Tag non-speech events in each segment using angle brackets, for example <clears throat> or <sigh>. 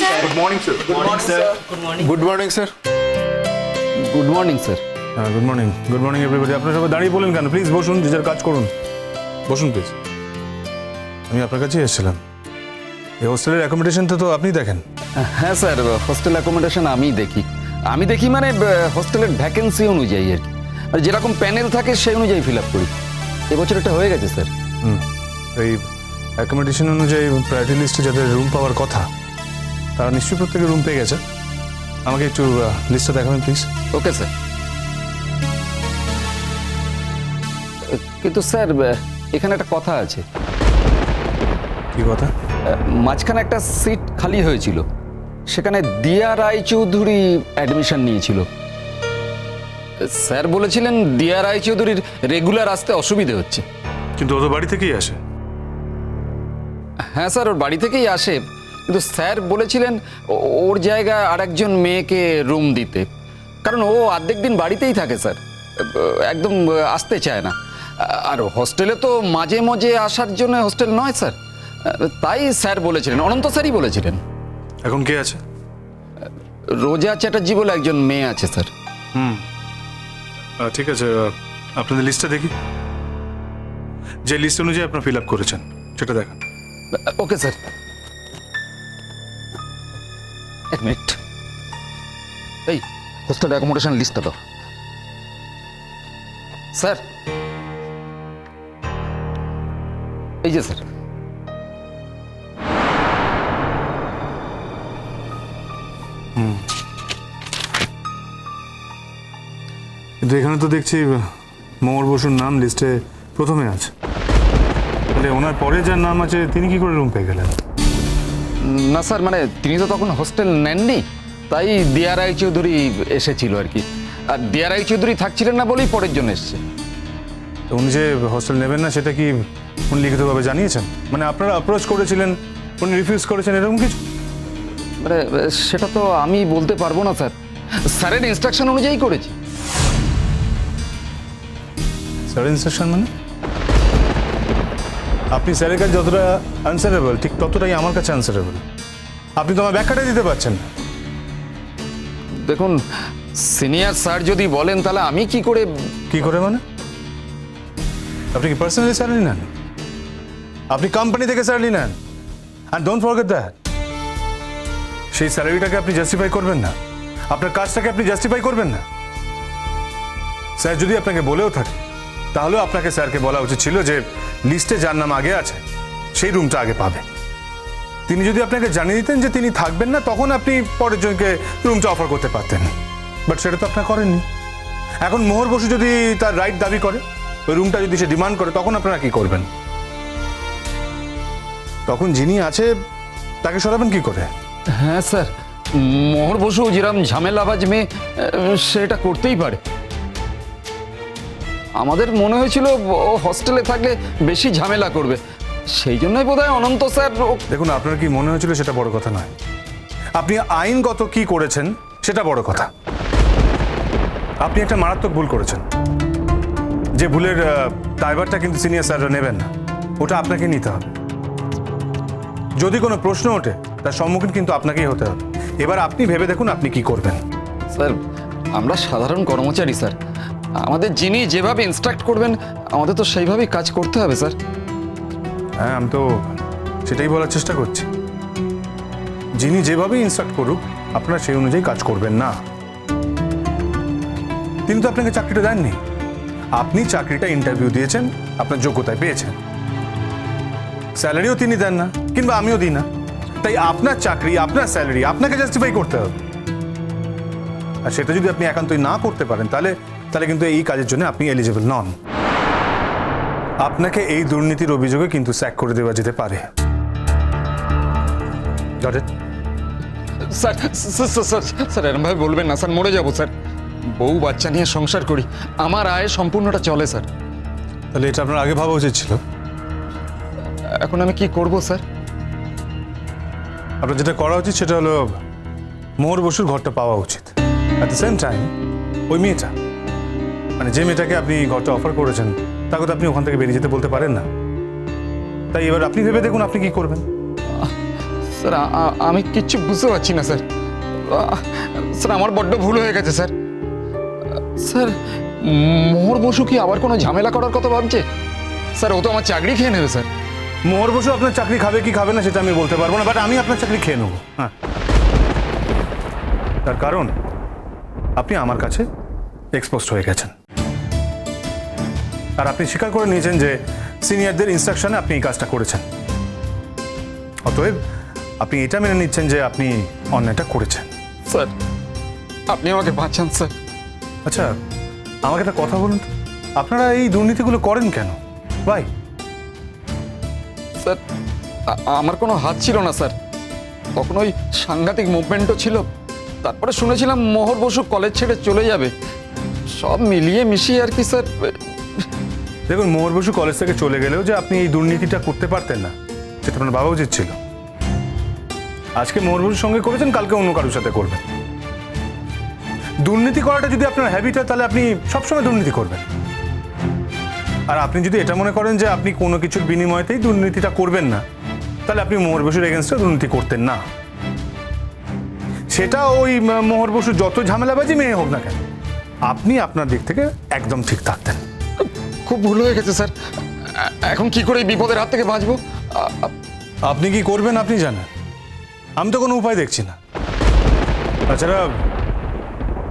Good morning sir good morning sir good morning sir হ্যাঁ good morning good morning everybody আপনারা সবাই দাঁড়িয়ে বলেন কেন? প্লিজ বসুন যে যার কাজ করুন। বসুন প্লিজ আমি আপনার কাছেই এসেছিলাম। এই হোস্টেলের অ্যাকোমোডেশনটা তো আপনি দেখেন। হ্যাঁ স্যার হোস্টেল অ্যাকোমোডেশন আমি দেখি। আমি দেখি মানে হোস্টেলের ভ্যাকেন্সি অনুযায়ী আর কি। মানে যেরকম প্যানেল থাকে সেই অনুযায়ী ফিল আপ করি। এবছর এটা হয়ে গেছে স্যার। হুম। এই অ্যাকোমোডেশন অনুযায়ী প্রায়োরিটি লিস্টে যাদের রুম পাওয়ার কথা তারা নিশ্চয়ই প্রত্যেকে রুম পেয়ে গেছে। আমাকে একটু লিস্টটা দেখাবেন প্লিজ ওকে স্যার কিন্তু স্যার এখানে একটা কথা আছে। কি কথা? মাঝখানে একটা সিট খালি হয়েছিল। সেখানে দিয়া রায় চৌধুরী অ্যাডমিশন নিয়েছিল। স্যার বলেছিলেন দিয়া রায় চৌধুরীর রেগুলার আসতে অসুবিধে হচ্ছে। কিন্তু ও তো বাড়ি থেকেই আসে। হ্যাঁ স্যার ওর বাড়ি থেকেই আসে। কিন্তু স্যার বলেছিলেন ওর জায়গায় আরেকজন মেয়েকে রুম দিতে। কারণ ও অর্ধেক দিন বাড়িতেই থাকে স্যার। একদম আসতে চায় না। আর হোস্টেলে তো মাঝে মাঝে আসার জন্য হোস্টেল নয় স্যার। তাই স্যার বলেছিলেন অনন্ত স্যারই বলেছিলেন। এখন কে আছে? রোজা চ্যাটার্জি বলে একজন মেয়ে আছে স্যার। হুম। ঠিক আছে আপনাদের লিস্টটা দেখি। যে লিস্ট অনুযায়ী আপনারা ফিল আপ করেছেন সেটা দেখান। Okay sir. এক মিনিট। এই হোস্টেল অ্যাকোমোডেশন লিস্টটা দাও। স্যার। এই যে, স্যার। কিন্তু এখানে তো দেখছি মোমর বসুর নাম লিস্টে প্রথমে আছে। ওনার পরে যার নাম আছে, তিনি কি করে রুম পেয়ে গেলেন? না স্যার মানে তিনি তো তখন হোস্টেল নেননি তাই দিয়া রায় চৌধুরী এসেছিল আর কি। আর দিয়া রায় চৌধুরী থাকছিলেন না বলেই পরের জন্য এসছে। তো উনি যে হোস্টেল নেবেন না সেটা কি উনি লিখিতভাবে জানিয়েছেন? মানে আপনারা অ্যাপ্রোচ করেছিলেন উনি রিফিউজ করেছেন এরকম কিছু? মানে সেটা তো আমি বলতে পারব না স্যার। স্যারের ইনস্ট্রাকশন অনুযায়ী করেছি। স্যার ইনস্ট্রাকশন মানে? আপনি স্যারের কাছে যতটা আনসারেবল ঠিক ততটাই আমার কাছে আনসারেবল আপনি তো আমার ব্যাখ্যাটা দিতে পারছেন না। দেখুন সিনিয়র স্যার যদি বলেন তাহলে আমি কি করে কি করে মানে? আপনি কি পার্সোনালি স্যালারি নেন? আপনি কোম্পানি থেকে স্যালারি নেন? আর ডোন্ট ফরগেট দ্যাট সেই স্যালারিটাকে আপনি জাস্টিফাই করবেন না। আপনার কাজটাকে আপনি জাস্টিফাই করবেন না। স্যার যদি আপনাকে বলেও থাকে তাহলেও আপনাকে স্যারকে বলা উচিত ছিল যে লিস্টে যার নাম আগে আছে, সেই রুমটা আগে পাবে। তিনি যদি আপনাকে জানিয়ে দিতেন যে তিনি থাকবেন না, তখন আপনি পরের জনকে রুমটা অফার করতে পারতেন। বাট সেটা তো আপনার করেননি। এখন মোহর বসু যদি তার রাইট দাবি করে, ওই রুমটা যদি সে ডিমান্ড করে, তখন আপনারা কি করবেন? তখন যিনি আছে, তাকে সরাবেন কি করে? হ্যাঁ স্যার। মোহর বসু যেরকম ঝামেলাবাজ মেয়ে সেটা করতেই পারে। আমাদের মনে হয়েছিল ও হস্টেলে থাকলে বেশি ঝামেলা করবে। সেই জন্যই বোধ হয় অনন্ত স্যার দেখুন আপনার কি মনে হয়েছিল সেটা বড় কথা নয়। আপনি আইনগত কি করেছেন সেটা বড় কথা। আপনি একটা মারাত্মক ভুল করেছেন। যে ভুলের ড্রাইভারটা কিন্তু সিনিয়র স্যাররা নেবেন না। ওটা আপনাকে নিতে হবে। যদি কোনো প্রশ্ন ওঠে তার সম্মুখীন কিন্তু আপনাকেই হতে হবে। এবার আপনি ভেবে দেখুন আপনি কি করবেন। স্যার আমরা সাধারণ কর্মচারী স্যার। আমাদের যিনি যেভাবে ইনস্ট্রাক্ট করবেন, আমাদের তো সেইভাবেই কাজ করতে হবে, স্যার। হ্যাঁ আমি তো সেটাই বলার চেষ্টা করছি। যিনি যেভাবে ইনস্ট্রাক্ট করুক, আপনারা সেই অনুযায়ী কাজ করবেন না। তিনি তো আপনাকে চাকরিটা দেননি। আপনি চাকরিটা ইন্টারভিউ দিয়েছেন, আপনার যোগ্যতায় পেয়েছেন। স্যালারিও তিনি দেন না, কিংবা আমিও দিই না। তাই আপনার চাকরি, আপনার স্যালারি আপনাকে জাস্টিফাই করতে হবে। আর সেটা যদি আপনি একান্তই না করতে পারেন, তাহলে তাহলে কিন্তু এই কাজের জন্য আপনি এলিজিবল নন। আপনাকে এই দুর্নীতির অভিযোগে কিন্তু স্যাক করে দেওয়া যেতে পারে। Sir sir sir, sir sir এরমভাবে বলবেন না স্যার মরে যাব স্যার। বউ বাচ্চা নিয়ে সংসার করি আমার আয় সম্পূর্ণটা চলে স্যার। তাহলে এটা আপনার আগে ভাবা উচিত ছিল? এখন আমি কি করব স্যার? আপনার যেটা করা উচিত সেটা হলো মোহর বসুর ঘরটা পাওয়া উচিত। অ্যাট দ্য সেম টাইম ওই মেয়েটা মানে যে মেয়েটাকে আপনি ঘরটা অফার করেছেন তাকে তো আপনি ওখান থেকে বেরিয়ে যেতে বলতে পারেন না? তাই এবার আপনি ভেবে দেখুন আপনি কি করবেন। স্যার আমি কিচ্ছু বুঝতে পারছি না স্যার। স্যার আমার বড্ড ভুল হয়ে গেছে স্যার। স্যার মোহর বসু কি আবার কোনো ঝামেলা করার কথা ভাবছে? স্যার ও তো আমার চাকরি খেয়ে নেবে স্যার। মোহর বসু আপনার চাকরি খাবে কি খাবে না সেটা আমি বলতে পারব না বাট আমি আপনার চাকরি খেয়ে নেব। হ্যাঁ। তার কারণ আপনি আমার কাছে এক্সপোজড হয়ে গেছেন। আর আপনি স্বীকার করে নিয়েছেন যে সিনিয়রদের ইনস্ট্রাকশনে আপনি এই কাজটা করেছেন। অতএব আপনি এটা মেনে নিচ্ছেন যে আপনি অন্যায়টা করেছেন। স্যার আপনি আমাকে বাঁচান স্যার। আচ্ছা আমাকে একটা কথা বলুন আপনারা এই দুর্নীতিগুলো করেন কেন? ভাই স্যার আমার কোনো হাত ছিল না স্যার। তখন ওই সাংঘাতিক মুভমেন্টও ছিল। তারপরে শুনেছিলাম মোহর বসু কলেজ ছেড়ে চলে যাবে। সব মিলিয়ে মিশিয়ে আর কি স্যার। দেখুন, মোহর বসু কলেজ থেকে চলে গেলেও যে আপনি এই দুর্নীতিটা করতে পারতেন না, সেটা আপনার বাবা উচিত ছিল আজকে মোহর বসুর সঙ্গে করেছেন, কালকে অন্য কারোর সাথে করবেন। দুর্নীতি করাটা যদি আপনার হ্যাবিট হয়, তাহলে আপনি সবসময় দুর্নীতি করবেন। আর আপনি যদি এটা মনে করেন যে আপনি কোনো কিছুর বিনিময়তেই দুর্নীতিটা করবেন না, তাহলে আপনি মোহর বসুর এগেনস্টে দুর্নীতি করতেন না। সেটা ওই মোহর বসু যত ঝামেলাবাজি মেয়ে হোক না কেন, আপনি আপনার দিক থেকে একদম ঠিক থাকতেন। খুব ভুল হয়ে গেছে স্যার। এখন কি করে এই বিপদের হাত থেকে বাঁচবো? আপনি কি করবেন আপনি জানেন। আমি তো কোনো উপায় দেখছি না। তাছাড়া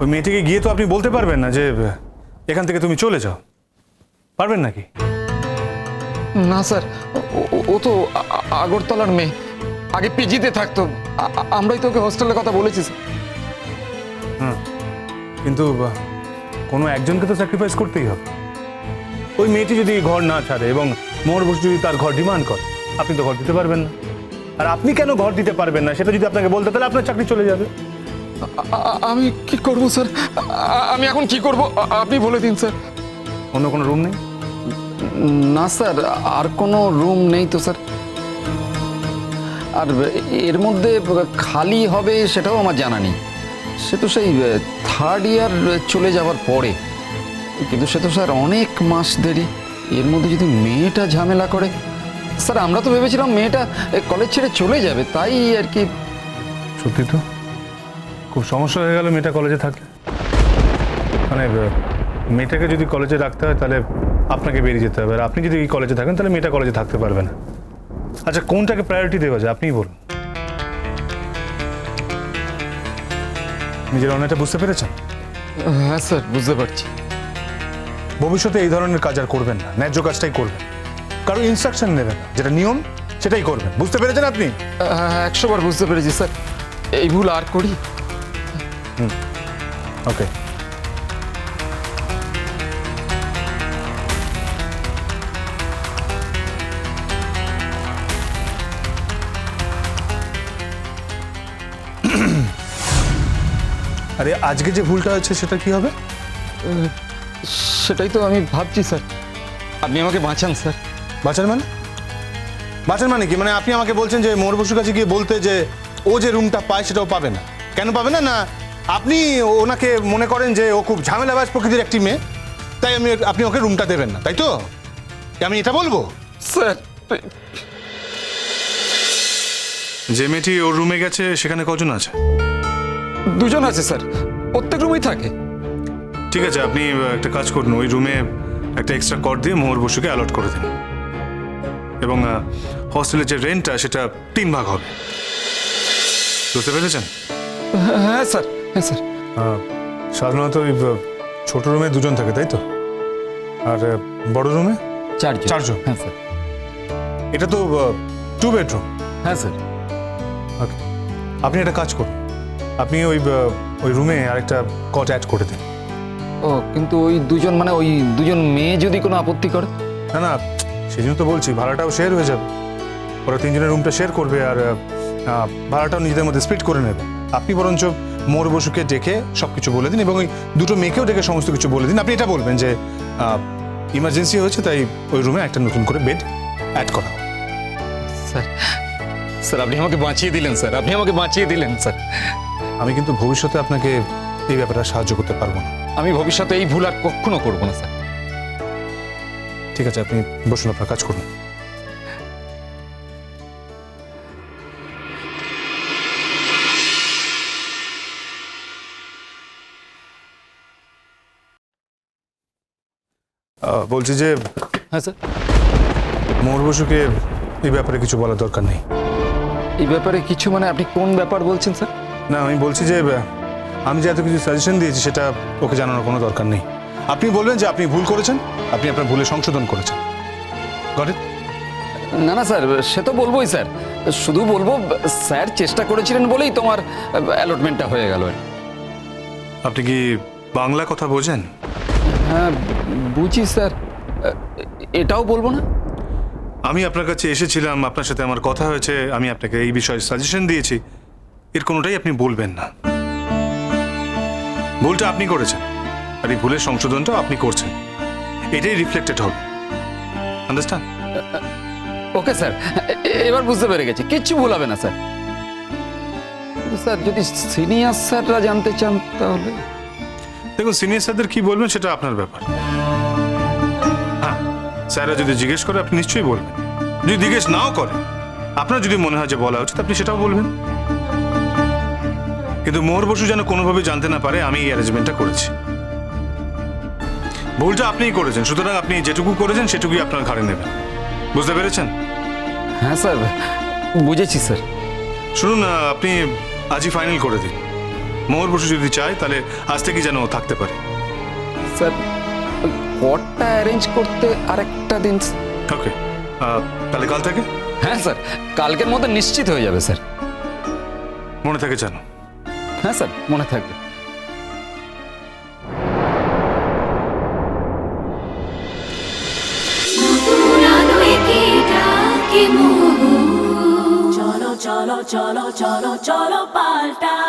ওই মেয়েটিকে গিয়ে তো আপনি বলতে পারবেন না যে এখান থেকে তুমি চলে যাও। পারবেন নাকি? না স্যার। ও- তো আগরতলার মেয়ে। আগে পিজিতে থাকতো। আমরাই তোকে হোস্টেলের কথা বলেছি স্যার। হুম। কিন্তু কোনো একজনকে তো স্যাক্রিফাইস করতেই হবে। ওই মেয়েটি যদি ঘর না ছাড়ে এবং মোহর বসু যদি তার ঘর ডিমান্ড করে আপনি তো ঘর দিতে পারবেন না। আর আপনি কেন ঘর দিতে পারবেন না? সেটা যদি আপনাকে বলতে তাহলে আপনার চাকরি চলে যাবে। আমি কি করব স্যার? আমি এখন কি করব? আপনি বলে দিন স্যার। অন্য কোনো রুম নেই? না স্যার আর কোনো রুম নেই তো স্যার। আর এর মধ্যে খালি হবে সেটাও আমার জানা নেই। সে তো সেই থার্ড ইয়ার চলে যাওয়ার পরে। কিন্তু সে তো স্যার অনেক মাস দেরি। এর মধ্যে যদি মেয়েটা ঝামেলা করে স্যার আমরা তো ভেবেছিলাম মেয়েটা কলেজ ছেড়ে চলে যাবে তাই আর কি। সত্যি তো? খুব সমস্যা হয়ে গেল মেয়েটা কলেজে থাকলে মানে মেয়েটাকে যদি কলেজে রাখতে হয় তাহলে আপনাকে বেরিয়ে যেতে হবে। আর আপনি যদি এই কলেজে থাকেন তাহলে মেয়েটা কলেজে থাকতে পারবে না। আচ্ছা কোনটাকে প্রায়োরিটি দেওয়া যায়? আপনিই বলুন। নিজের অন্যটা বুঝতে পেরেছেন? হ্যাঁ স্যার বুঝতে পারছি। ভবিষ্যতে এই ধরনের কাজ আর করবেন না। ন্যায্য কাজটাই করবেন। কারও ইনস্ট্রাকশন নেবেন না। যেটা নিয়ম সেটাই করবেন। বুঝতে পেরেছেন আপনি? একশো বার বুঝতে পেরেছি স্যার। এই ভুল আর করি। ওকে <clears throat> আরে আজকে যে ভুলটা হয়েছে সেটা কি হবে? সেটাই তো আমি ভাবছি স্যার। আপনি আমাকে বাঁচান স্যার। বাঁচান মানে? বাঁচান মানে কি? মানে আপনি আমাকে বলছেন যে মোর বসুর কাছে গিয়ে বলতে যে ও যে রুমটা পায় সেটাও পাবে না। কেন পাবে না? না আপনি ওনাকে মনে করেন যে ও খুব ঝামেলাবাজ প্রকৃতির একটি মেয়ে তাই আমি আপনি ওকে রুমটা দেবেন না তাই তো? আমি এটা বলব? স্যার যে মেয়েটি ওর রুমে গেছে সেখানে কজন আছে? দুজন আছে স্যার। প্রত্যেক রুমেই থাকে। ঠিক আছে আপনি একটা কাজ করুন। ওই রুমে একটা এক্সট্রা কর দিয়ে মোহর বসুকে অ্যালট করে দিন। এবং হস্টেলের যে রেন্টটা সেটা তিন ভাগ হবে। বুঝতে পেরেছেন? হ্যাঁ স্যার হ্যাঁ স্যার। সাধারণত ওই ছোট রুমে দুজন থাকে তাই তো? আর বড় রুমে চারজন। চারজন। হ্যাঁ স্যার। এটা তো টু বেডরুম হ্যাঁ স্যার। ওকে আপনি একটা কাজ করুন। আপনি ওই ওই রুমে আরেকটা কট অ্যাড করে দিন। ও কিন্তু ওই দুজন মানে ওই দুজন মেয়ে যদি কোনো আপত্তি করে? না না সেই জন্য তো বলছি ভাড়াটাও শেয়ার হয়ে যাবে। ওরা তিনজনের রুমটা শেয়ার করবে আর আহ, ভাড়াটাও নিজেদের মধ্যে স্প্লিট করে নেবে। আপনি বরঞ্চ মোর বসুকে ডেকে সব কিছু বলে দিন এবং ওই দুটো মেয়েকেও ডেকে সমস্ত কিছু বলে দিন। আপনি এটা বলবেন যে ইমার্জেন্সি হয়েছে তাই ওই রুমে একটা নতুন করে বেড অ্যাড করা হোক। স্যার স্যার আপনি আমাকে বাঁচিয়ে দিলেন স্যার আপনি আমাকে বাঁচিয়ে দিলেন স্যার। আমি কিন্তু ভবিষ্যতে আপনাকে এই ব্যাপারে সাহায্য করতে পারব না। আমি ভবিষ্যতে এই ভুল আর কখনো করব না স্যার। ঠিক আছে আপনি বসুন আপনার কাজ করুন। বলছি যে হ্যাঁ স্যার। মোহর বসুকে এই ব্যাপারে কিছু বলার দরকার নেই। এই ব্যাপারে কিছু মানে আপনি কোন ব্যাপার বলছেন স্যার? না আমি বলছি যে আমি যে এত কিছু সাজেশন দিয়েছি সেটা ওকে জানানোর কোনো দরকার নেই। আপনি বলবেন যে আপনি ভুল করেছেন আপনি আপনার ভুলে সংশোধন করেছেন। গট ইট না না স্যার সে তো বলবোই স্যার। শুধু বলব স্যার চেষ্টা করেছিলেন বলেই তোমার অ্যালটমেন্টটা হয়ে গেল। আপনি কি বাংলা কথা বোঝেন? হ্যাঁ বুঝি স্যার। এটাও বলব না? আমি আপনার কাছে এসেছিলাম আপনার সাথে আমার কথা হয়েছে আমি আপনাকে এই বিষয়ে সাজেশন দিয়েছি। এর কোনোটাই আপনি বলবেন না। ভুলটা আপনি করেছেন। আর এই ভুলের সংশোধনটাও আপনি করছেন। এটাই রিফ্লেক্টেড হবে। Understand okay sir. এবার বুঝতে পেরে গেছি। কিচ্ছু ভুল হবে না স্যার। স্যার যদি সিনিয়র স্যাররা জানতে চান তাহলে দেখুন সিনিয়র স্যারদের কি বলবেন সেটা আপনার ব্যাপার। হ্যাঁ স্যাররা যদি জিজ্ঞেস করে আপনি নিশ্চয়ই বলবেন। যদি জিজ্ঞেস নাও করে আপনার যদি মনে হয় যে বলা উচিত আপনি সেটাও বলবেন। কিন্তু মোহর বসু যেন কোনোভাবে জানতে না পারে আমি এই অ্যারেঞ্জমেন্টটা করেছি। ভুলটা আপনিই করেছেন সুতরাং আপনি যেটুকু করেছেন সেটুকুই আপনার ঘাড়ে নেবেন। বুঝতে পেরেছেন? হ্যাঁ স্যার। বুঝেছি স্যার। শুনুন আপনি আজই ফাইনাল করে দিন। মোহর বসু যদি চায় তাহলে আজ থেকে যেন থাকতে পারে। স্যার কটটা অ্যারেঞ্জ করতে আরেকটা দিন ওকে তাহলে কাল থেকে? হ্যাঁ স্যার। কালকের মধ্যে নিশ্চিত হয়ে যাবে স্যার। মনে থাকে জানো হ্যাঁ স্যার মনে থাকবে। চলো চলো চলো চলো চলো পাল্টাই